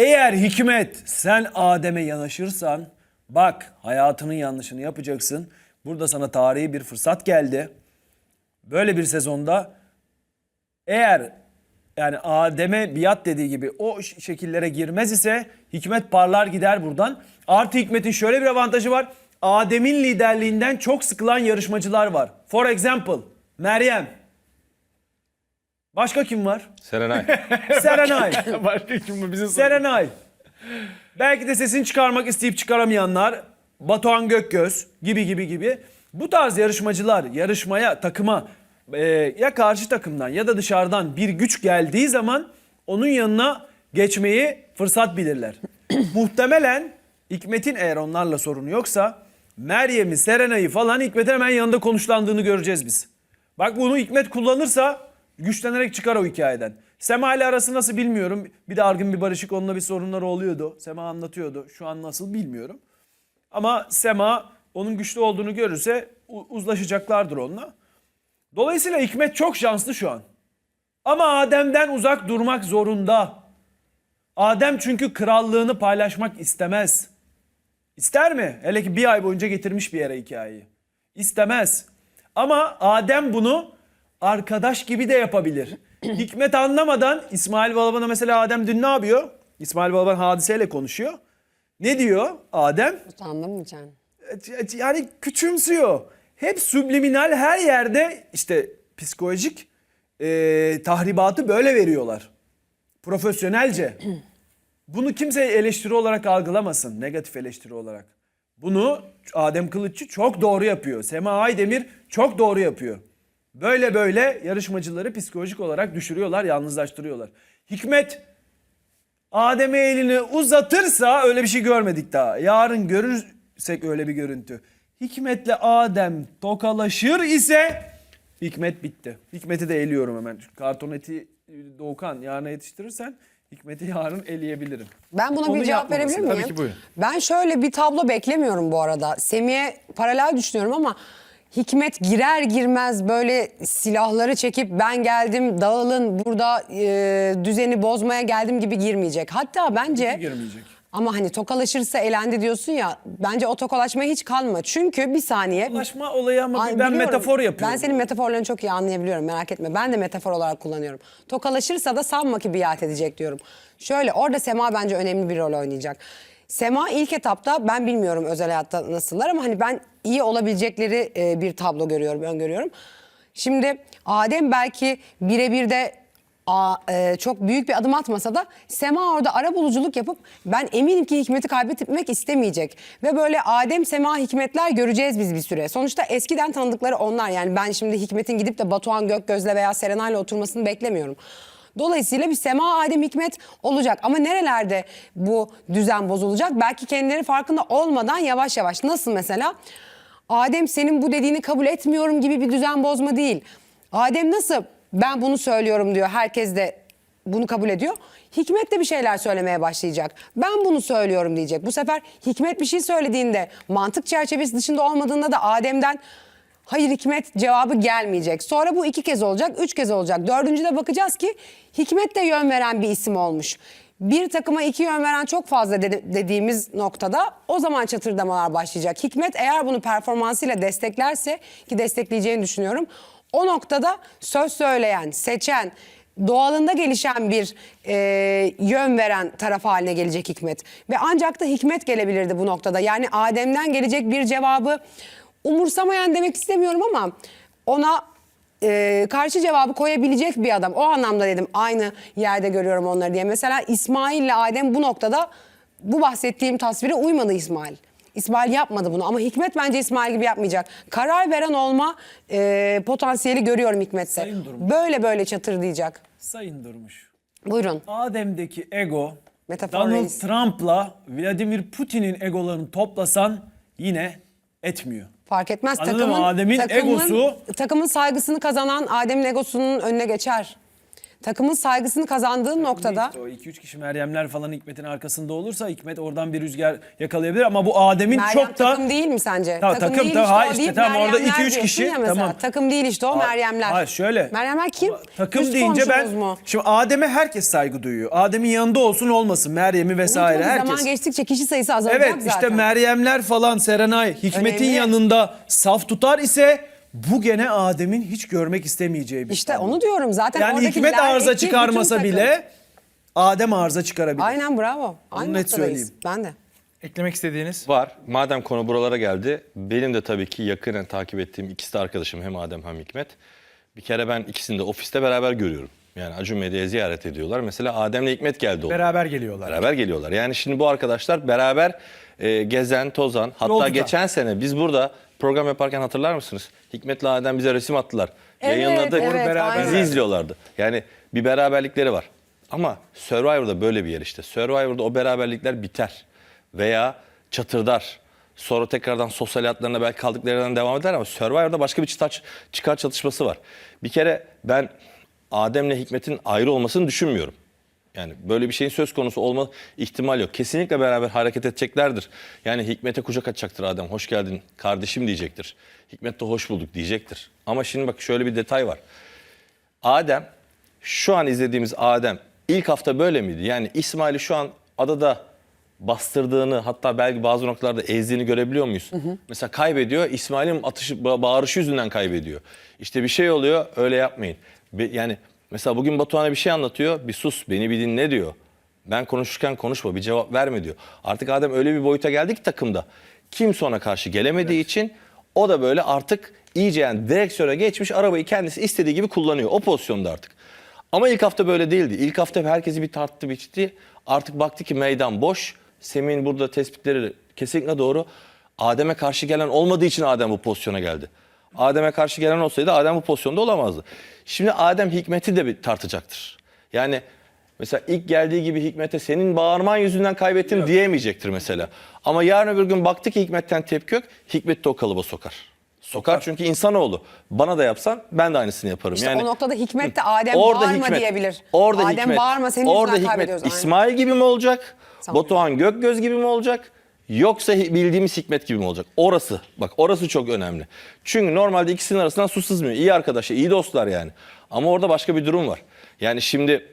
Eğer hikmet sen Adem'e yanaşırsan bak hayatının yanlışını yapacaksın. Burada sana tarihi bir fırsat geldi. Böyle bir sezonda eğer yani Adem'e biat dediği gibi o şekillere girmez ise Hikmet parlar gider buradan. Artı Hikmet'in şöyle bir avantajı var. Adem'in liderliğinden çok sıkılan yarışmacılar var. For example Meryem. Başka kim var? Serenay. Serenay. Başka kim bu? Bize sor. Serenay. Belki de sesini çıkarmak isteyip çıkaramayanlar Batuhan Gökgöz gibi gibi gibi. Bu tarz yarışmacılar yarışmaya, takıma e, ya karşı takımdan ya da dışarıdan bir güç geldiği zaman onun yanına geçmeyi fırsat bilirler. Muhtemelen Hikmet'in eğer onlarla sorunu yoksa Meryem'i, Serenay'ı falan Hikmet'in hemen yanında konuşlandığını göreceğiz biz. Bak bunu Hikmet kullanırsa güçlenerek çıkar o hikayeden. Sema ile arası nasıl bilmiyorum. Bir de Argın bir barışık onunla bir sorunları oluyordu. Sema anlatıyordu. Şu an nasıl bilmiyorum. Ama Sema onun güçlü olduğunu görürse uzlaşacaklardır onunla. Dolayısıyla Hikmet çok şanslı şu an. Ama Adem'den uzak durmak zorunda. Adem çünkü krallığını paylaşmak istemez. İster mi? Hele ki bir ay boyunca getirmiş bir yere hikayeyi. İstemez. Ama Adem bunu arkadaş gibi de yapabilir. Hikmet anlamadan İsmail Balaban'a mesela Adem dün ne yapıyor? İsmail Balaban hadiseyle konuşuyor. Ne diyor Adem? Utandım mı Can? yani küçümsüyor. Hep subliminal her yerde işte psikolojik e, tahribatı böyle veriyorlar. Profesyonelce. Bunu kimse eleştiri olarak algılamasın. Negatif eleştiri olarak. Bunu Adem Kılıççı çok doğru yapıyor. Sema Aydemir çok doğru yapıyor. Böyle böyle yarışmacıları psikolojik olarak düşürüyorlar, yalnızlaştırıyorlar. Hikmet Adem'e elini uzatırsa öyle bir şey görmedik daha. Yarın görürsek öyle bir görüntü. Hikmet'le Adem tokalaşır ise Hikmet bitti. Hikmet'i de eliyorum hemen. Karton eti Doğukan yarına yetiştirirsen Hikmet'i yarın eleyebilirim. Ben buna Onu bir cevap verebilir miyim? Tabii ki, buyurun. Ben şöyle bir tablo beklemiyorum bu arada. Semih'e paralel düşünüyorum ama Hikmet girer girmez böyle silahları çekip ben geldim dağılın burada e, düzeni bozmaya geldim gibi girmeyecek. Hatta bence Girmeyecek. ama hani tokalaşırsa elendi diyorsun ya bence o tokalaşmaya hiç kalma. Çünkü bir saniye Ulaşma olayı ama Ay, ben biliyorum. metafor yapıyorum. Ben senin metaforlarını çok iyi anlayabiliyorum merak etme. Ben de metafor olarak kullanıyorum. Tokalaşırsa da sanma ki biat edecek diyorum. Şöyle orada Sema bence önemli bir rol oynayacak. Sema ilk etapta ben bilmiyorum özel hayatta nasıllar ama hani ben iyi olabilecekleri e, bir tablo görüyorum, öngörüyorum. Şimdi Adem belki birebir de a- e, çok büyük bir adım atmasa da Sema orada ara buluculuk yapıp ben eminim ki Hikmet'i kaybetmek istemeyecek. Ve böyle Adem, Sema, Hikmetler göreceğiz biz bir süre. Sonuçta eskiden tanıdıkları onlar. Yani ben şimdi Hikmet'in gidip de Batuhan Gökgöz'le veya Serenay'la oturmasını beklemiyorum. Dolayısıyla bir Sema, Adem, Hikmet olacak. Ama nerelerde bu düzen bozulacak? Belki kendileri farkında olmadan yavaş yavaş. Nasıl mesela? Adem senin bu dediğini kabul etmiyorum gibi bir düzen bozma değil. Adem nasıl ben bunu söylüyorum diyor. Herkes de bunu kabul ediyor. Hikmet de bir şeyler söylemeye başlayacak. Ben bunu söylüyorum diyecek. Bu sefer Hikmet bir şey söylediğinde mantık çerçevesi dışında olmadığında da Adem'den hayır Hikmet cevabı gelmeyecek. Sonra bu iki kez olacak, üç kez olacak. Dördüncüde bakacağız ki Hikmet de yön veren bir isim olmuş. Bir takıma iki yön veren çok fazla dedi- dediğimiz noktada o zaman çatırdamalar başlayacak. Hikmet eğer bunu performansıyla desteklerse ki destekleyeceğini düşünüyorum. O noktada söz söyleyen, seçen, doğalında gelişen bir e, yön veren taraf haline gelecek Hikmet. Ve ancak da Hikmet gelebilirdi bu noktada. Yani Adem'den gelecek bir cevabı umursamayan demek istemiyorum ama ona e, karşı cevabı koyabilecek bir adam. O anlamda dedim aynı yerde görüyorum onları diye. Mesela İsmail ile Adem bu noktada bu bahsettiğim tasvire uymadı İsmail. İsmail yapmadı bunu ama Hikmet bence İsmail gibi yapmayacak. Karar veren olma e, potansiyeli görüyorum Hikmet'te. Sayın Durmuş. Böyle böyle çatırdayacak. Sayın Durmuş. Buyurun. Adem'deki ego Metafor Donald reis. Trump'la Vladimir Putin'in egolarını toplasan yine etmiyor. Fark etmez. Anladın mı? Adem'in egosu- Takımın saygısını kazanan Adem'in egosunun önüne geçer. Takımın saygısını kazandığın noktada İşte o 2-3 kişi Meryemler falan Hikmet'in arkasında olursa Hikmet oradan bir rüzgar yakalayabilir ama bu Adem'in Meryem çok da takım değil mi sence? Tamam, takım, değil işte o hayır işte, deyip tamam, orada Meryemler 2-3 diyorsun kişi, ya mesela. tamam. Takım değil işte o Meryemler. Hayır şöyle. Meryemler kim? Takım Üst deyince ben komşumuz mu? şimdi Adem'e herkes saygı duyuyor. Adem'in yanında olsun olmasın Meryem'i vesaire Unutma, herkes. Zaman geçtikçe kişi sayısı azalacak Evet zaten. işte Meryemler falan Serenay Hikmet'in Önemli. yanında saf tutar ise bu gene Adem'in hiç görmek istemeyeceği bir İşte tablo. onu diyorum zaten. Yani oradakiler Hikmet arıza çıkarmasa bütün takım. bile Adem arıza çıkarabilir. Aynen bravo. Aynı net noktadayız. söyleyeyim. Ben de. Eklemek istediğiniz? Var. Madem konu buralara geldi, benim de tabii ki yakinen takip ettiğim ikisi de arkadaşım hem Adem hem Hikmet. Bir kere ben ikisini de ofiste beraber görüyorum. Yani Acun Medya'ya ziyaret ediyorlar. Mesela Adem'le Hikmet geldi. oldu. Beraber geliyorlar. Beraber geliyorlar. Yani şimdi bu arkadaşlar beraber e, gezen, tozan. Hatta tutan. geçen sene biz burada program yaparken hatırlar mısınız? Hikmet'le Adem bize resim attılar. Evet, Yayınladık. evet, beraber. Bizi izliyorlardı. Yani bir beraberlikleri var. Ama Survivor'da böyle bir yer işte. Survivor'da o beraberlikler biter. Veya çatırdar. Sonra tekrardan sosyal hayatlarına belki kaldıkları yerden devam eder ama Survivor'da başka bir çıtar, çıkar çatışması var. Bir kere ben Adem'le Hikmet'in ayrı olmasını düşünmüyorum. Yani böyle bir şeyin söz konusu olma ihtimal yok. Kesinlikle beraber hareket edeceklerdir. Yani Hikmet'e kucak açacaktır Adem. Hoş geldin kardeşim diyecektir. Hikmet de hoş bulduk diyecektir. Ama şimdi bak şöyle bir detay var. Adem, şu an izlediğimiz Adem ilk hafta böyle miydi? Yani İsmail'i şu an adada bastırdığını hatta belki bazı noktalarda ezdiğini görebiliyor muyuz? Mesela kaybediyor. İsmail'in atışı, ba- bağırışı yüzünden kaybediyor. İşte bir şey oluyor öyle yapmayın. Yani mesela bugün Batuhan'a bir şey anlatıyor. Bir sus beni bir dinle diyor. Ben konuşurken konuşma bir cevap verme diyor. Artık Adem öyle bir boyuta geldi ki takımda. Kimse ona karşı gelemediği için o da böyle artık iyice yani direksiyona geçmiş arabayı kendisi istediği gibi kullanıyor. O pozisyonda artık. Ama ilk hafta böyle değildi. İlk hafta herkesi bir tarttı biçti. Artık baktı ki meydan boş. Semih'in burada tespitleri kesinlikle doğru. Adem'e karşı gelen olmadığı için Adem bu pozisyona geldi. Adem'e karşı gelen olsaydı Adem bu pozisyonda olamazdı. Şimdi Adem Hikmet'i de bir tartacaktır. Yani mesela ilk geldiği gibi Hikmet'e senin bağırman yüzünden kaybettim diyemeyecektir mesela. Ama yarın öbür gün baktı ki Hikmet'ten tepki yok. Hikmet de o kalıba sokar. Sokar çünkü insanoğlu. Bana da yapsan ben de aynısını yaparım. İşte yani o noktada Hikmet de Adem bağırma diyebilir. Orada Adem Hikmet, bağırma senin orada Hikmet kaybediyoruz. İsmail gibi mi olacak? Sanmıyorum. Batuhan Gökgöz gibi mi olacak? Yoksa bildiğimiz Hikmet gibi mi olacak? Orası. Bak orası çok önemli. Çünkü normalde ikisinin arasından su sızmıyor. İyi arkadaşlar, iyi dostlar yani. Ama orada başka bir durum var. Yani şimdi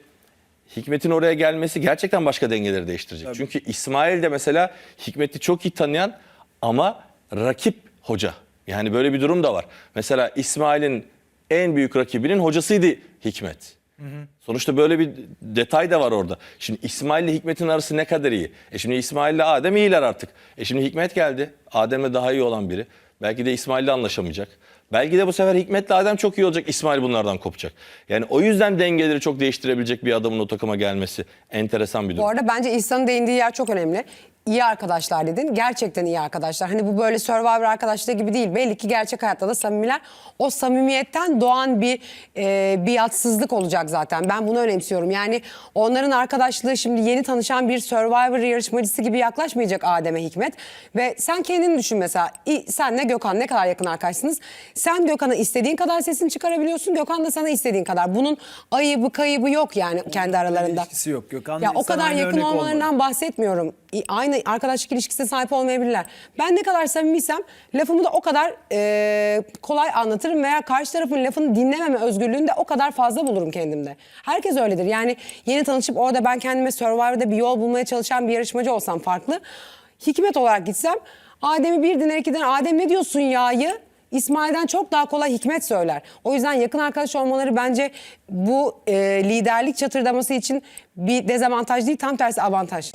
Hikmet'in oraya gelmesi gerçekten başka dengeleri değiştirecek. Çünkü İsmail de mesela Hikmet'i çok iyi tanıyan ama rakip hoca. Yani böyle bir durum da var. Mesela İsmail'in en büyük rakibinin hocasıydı Hikmet. Sonuçta böyle bir detay da var orada. Şimdi İsmail ile Hikmet'in arası ne kadar iyi? E şimdi İsmail ile Adem iyiler artık. E şimdi Hikmet geldi. Adem'le daha iyi olan biri. Belki de İsmail ile anlaşamayacak. Belki de bu sefer Hikmet'le Adem çok iyi olacak. İsmail bunlardan kopacak. Yani o yüzden dengeleri çok değiştirebilecek bir adamın o takıma gelmesi enteresan bir durum. Bu arada bence İhsan'ın değindiği yer çok önemli. İyi arkadaşlar dedin. Gerçekten iyi arkadaşlar. Hani bu böyle Survivor arkadaşlığı gibi değil. Belli ki gerçek hayatta da samimiler. O samimiyetten doğan bir e, biatsızlık olacak zaten. Ben bunu önemsiyorum. Yani onların arkadaşlığı şimdi yeni tanışan bir Survivor yarışmacısı gibi yaklaşmayacak Adem'e Hikmet. Ve sen kendini düşün mesela. İ- Senle Gökhan ne kadar yakın arkadaşsınız. Sen Gökhan'a istediğin kadar sesini çıkarabiliyorsun. Gökhan da sana istediğin kadar. Bunun ayıbı kayıbı yok yani kendi aralarında. ilişkisi yok. Gökhan'la Ya o kadar yakın olmalarından olmadı. bahsetmiyorum. Aynı arkadaşlık ilişkisine sahip olmayabilirler. Ben ne kadar samimiysem lafımı da o kadar e, kolay anlatırım veya karşı tarafın lafını dinlememe özgürlüğünü de o kadar fazla bulurum kendimde. Herkes öyledir. Yani yeni tanışıp orada ben kendime Survivor'da bir yol bulmaya çalışan bir yarışmacı olsam farklı. Hikmet olarak gitsem Adem'i bir dinler iki dinler Adem ne diyorsun ya'yı İsmail'den çok daha kolay hikmet söyler. O yüzden yakın arkadaş olmaları bence bu e, liderlik çatırdaması için bir dezavantaj değil tam tersi avantaj.